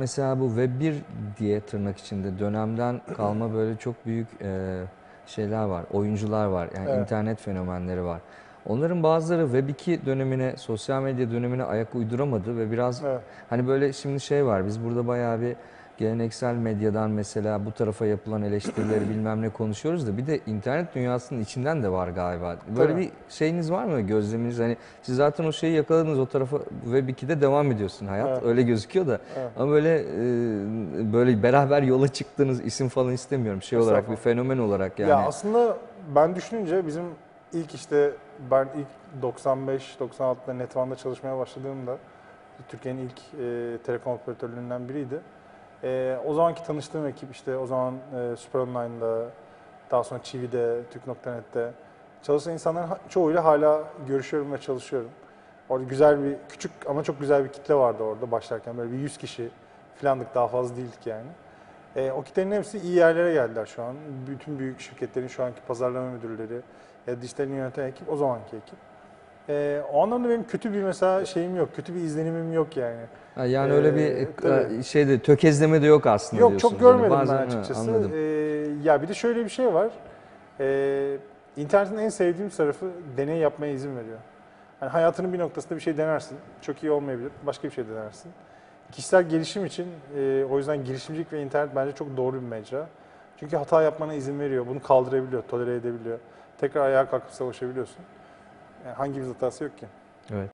Mesela bu Web 1 diye tırnak içinde dönemden kalma böyle çok büyük e, şeyler var, oyuncular var, yani Evet. internet fenomenleri var. Onların bazıları Web 2 dönemine, sosyal medya dönemine ayak uyduramadı ve biraz Evet. hani böyle şimdi şey var, biz burada bayağı bir geleneksel medyadan mesela bu tarafa yapılan eleştirileri bilmem ne konuşuyoruz da bir de internet dünyasının içinden de var galiba. Böyle Tabii. bir şeyiniz var mı gözleminiz? Hani siz zaten o şeyi yakaladınız o tarafa Web 2'de devam ediyorsun hayat. Evet. Öyle gözüküyor da. Evet. Ama böyle e, böyle beraber yola çıktığınız isim falan istemiyorum. Şey olarak bir fenomen olarak yani. Ya aslında ben düşününce bizim ilk işte ben ilk 95-96'da Netvan'da çalışmaya başladığımda Türkiye'nin ilk e, telekom operatörlerinden biriydi. E, o zamanki tanıştığım ekip işte o zaman e, Super Online'da, daha sonra Çivi'de, Türk.net'te çalışan insanların çoğuyla hala görüşüyorum ve çalışıyorum. Orada güzel bir, küçük ama çok güzel bir kitle vardı orada başlarken. Böyle bir 100 kişi filandık daha fazla değildik yani. E, o kitlenin hepsi iyi yerlere geldiler şu an. Bütün büyük şirketlerin şu anki pazarlama müdürleri ya da dijitalini yöneten ekip o zamanki ekip. E, o anlamda benim kötü bir mesela şeyim yok, kötü bir izlenimim yok yani. Ha, yani öyle bir Ee, e, tabii. şeyde tökezleme de yok aslında Yok diyorsunuz. çok görmedim Hani bazen- ben ha, açıkçası. anladım. E, ya bir de şöyle bir şey var. E, internetin en sevdiğim tarafı deney yapmaya izin veriyor. Yani hayatının bir noktasında bir şey denersin. Çok iyi olmayabilir. Başka bir şey denersin. Kişisel gelişim için e, o yüzden girişimcilik ve internet bence çok doğru bir mecra. Çünkü hata yapmana izin veriyor. Bunu kaldırabiliyor, tolere edebiliyor. Tekrar ayağa kalkıp savaşabiliyorsun. Yani hangi bir hatası yok ki? Evet.